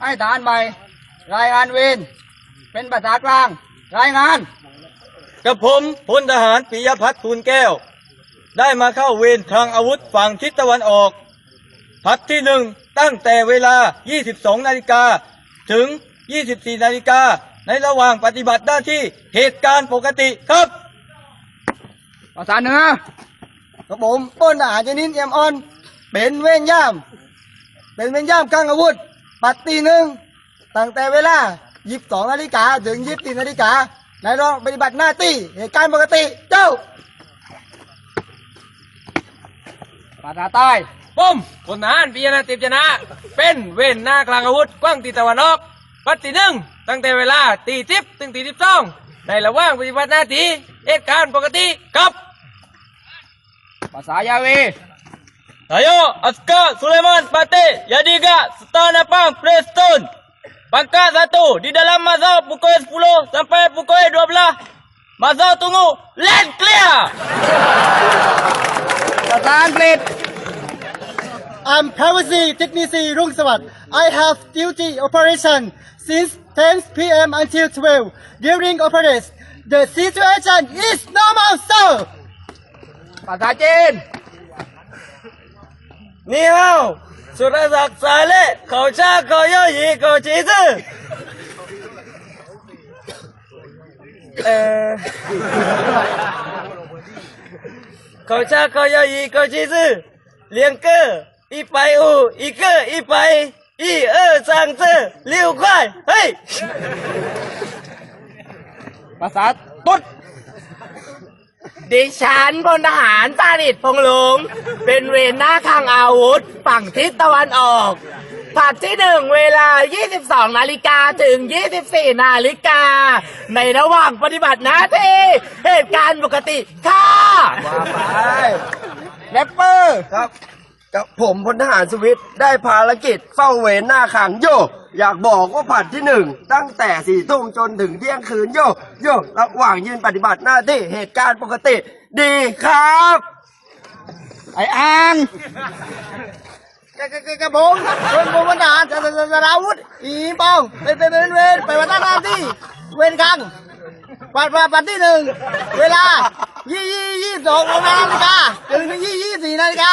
ให้ทหารใหม่ รายงานเวรเป็นภาษากลาง รายงาน กับผมพลทหารปิยพัฒน์ทูลแก้ว ได้มาเข้าเวรทางอาวุธฝั่งทิศตะวันออก พัดที่หนึ่งตั้งแต่เวลา 22 นาฬิกาถึง 24 นาฬิกาในระหว่างปฏิบัติหน้าที่เหตุการณ์ปกติครับภาษาเหนือกับผมพลทหารชนินเอี่ยมอ่อน เป็นเวรย่าม เป็นเวรย่ามกลางอาวุธ ปัดตีหนึ่งตั้งแต่เวลา22นาฬิกาถึง24นาฬิกาในรองปฏิบัติหน้าที่เหตุการณ์ปกติเจ้าภาษาใต้ผมพลทหารปิยนาติบชนะ เป็นเว้นหน้ากลางอาวุธกว้างตีตะวันออกปัดที่หนึ่งตั้งแต่เวลาตีสิบถึงตีสิบสองในระหว่างปฏิบัติหน้าที่เหตุการณ์ปกติครับภาษายาเว Ayo, askar Sulaiman Patik, jadi gak setan apang Preston. Pangkat satu di dalam Mazal pukul 10 sampai pukul 12. Mazal tunggu. Land clear. Setan pelit. I'm privacy technician Rung Sawat. I have duty operation since 10 p.m. until 12 during operation. The situation is normal, sir. Pak Sajin. 你好，สุรศักดิ์สายเล่เขาชาเขาย่อหยีเขาชีซื่อเออเขาชาเขาย่อหยีเขาชีซื่อเลียงเกอร์อีไปอูอีเกอร์อีไปอีเออสั่งซื่อเลี้วควายเฮ้ย ภาษาตุ๊ด ดิฉันพลทหารสานิตพงษ์หลุงเป็นเวรหน้าข้างอาวุธ ฝั่งทิศตะวันออก ผัดที่หนึ่งเวลา 22 นาฬิกาถึง 24 นาฬิกา ในระหว่างปฏิบัติหน้าที่เหตุการณ์ปกติค่ะ ว่าไปแรปเปอร์ครับ กับผมพลทหารสวิตได้ภารกิจเฝ้าเวรหน้าขังโยอยากบอกว่าผัดที่หนึ่งตั้งแต่สี่ทุ่มจนถึงเที่ยงคืนโยโยระหว่างยืนปฏิบัติหน้าที่เหตุการณ์ปกติ ดีครับ ไอ้อ่างกะกะกะกะผมเป็นผมเป็นทหารจะจะจะจะอาวุธอีปองเป็นเป็นเป็นเวรไปวันหน้าที่ เวรกลางปัดปัดปัดที่หนึ่งเวลายี่ยี่ยี่สองนาฬิกาถึงถึงยี่ยี่สี่นาฬิกา